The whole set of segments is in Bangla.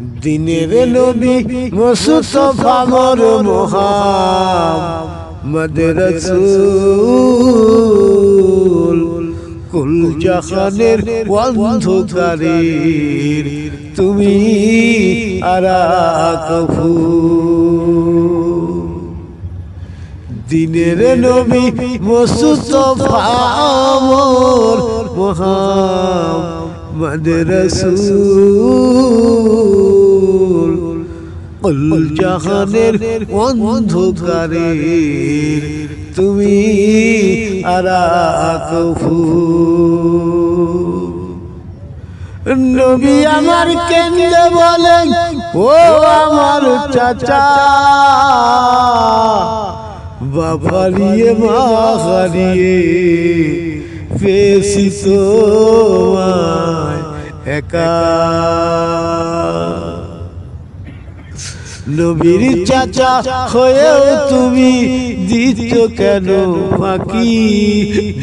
দিনের নবী মুস্তফা মোর মোহাম্মদ রসূল কুল জাহানের অন্ধকারের তুমি আরাক ফুল দিনের নবী মুস্তফা মোর মোহাম্মদ রসূল কুল জাহানের অন্ধকারের তুমি আরাক নবী আমার কেন্দ্রে বলেন ও আমার চাচা বাবারিয়ে মা হারিয়ে পেয়েছি তোমায় একা। নবীর চাচা হয়েও তুমি দিত কেন ফাঁকি?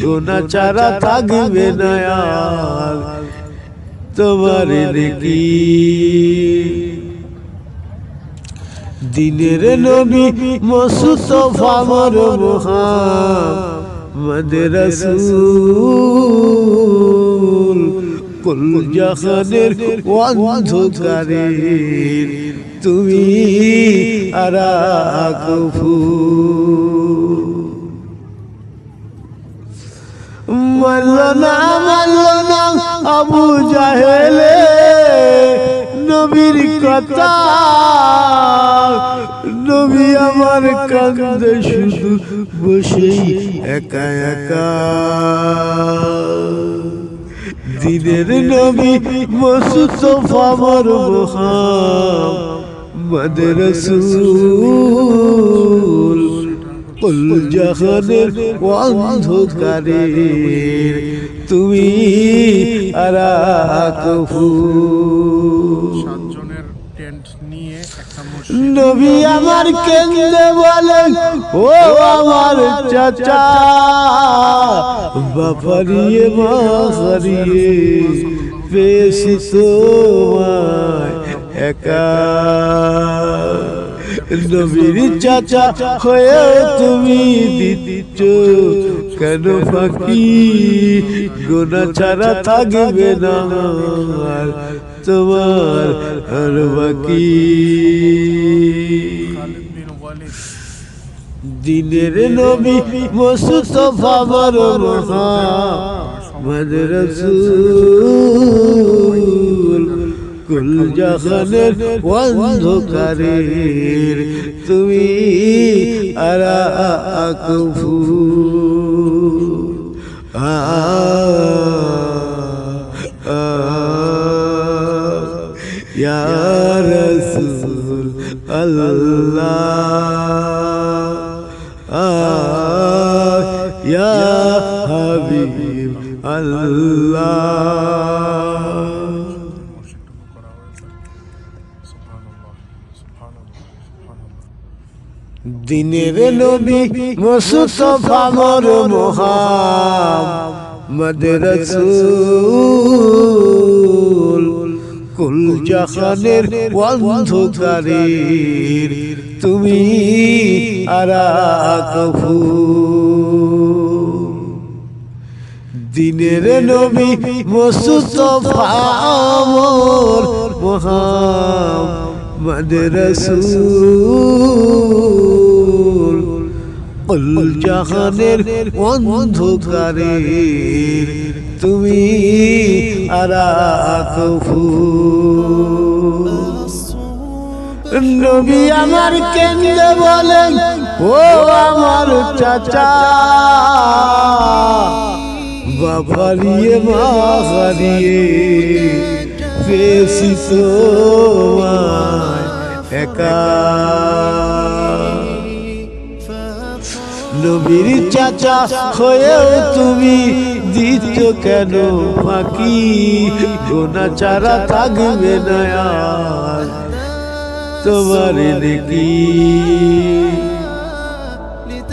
গোনা চারা থাকবে না তোমার নাকি দিনের নবী মুস্তফা মোর মুহাম্মদ রাসূল কুল জাহানের অন্ধকারের তুমি আরাক ফুল মানল না মানল না আবু জাহেলে নবীর কথা। নবী আমার কান্দে শুধু বসেই একা একা। দিনের নবী মুস্তফা আমার মোহাম্মদ রাসূল কুল জাহানের অন্ধকারে তুমি আরাক ফুল নবী আমার কেন্দ্রে বলেন ও আমার চাচা বাপারিয়ে হারিয়ে পেয়েছি তোমায় একা। নবীর চাচা হয়ে তুমি দিচ্ছ। কেন ফাঁকি? গোনা ছাড়া থাকবে না তোমার আর বাকি। দিনের নবী মুস্তফা বর মোহাম্মদ রাসূল। কুল জাহানের অন্ধকারের তুমি আরা আকফু আ আ ইয়া রাসূল আল্লাহ আহ ইয়া হাবিব আল্লাহ দিনের নবী মুস্তফা মোর মোহাম্মদ রাসূল কুল জাহানের অন্ধকারের তুমি আরাক দিনের নবী মুস্তফা মোর মোহাম্মদ রাসূল কুল জাহানের অন্ধকারের তুমি আরাক ফুল নবী আমার কেন্দ্রে বলেন ও আমার চাচা বাবারিয়ে মা হারিয়ে পেয়েছি তোমায় একা। নবীর চাচা হয়েও তুমি দিত কেন ফাঁকি? গোনা চারা থাকবে না তোমার নাকি।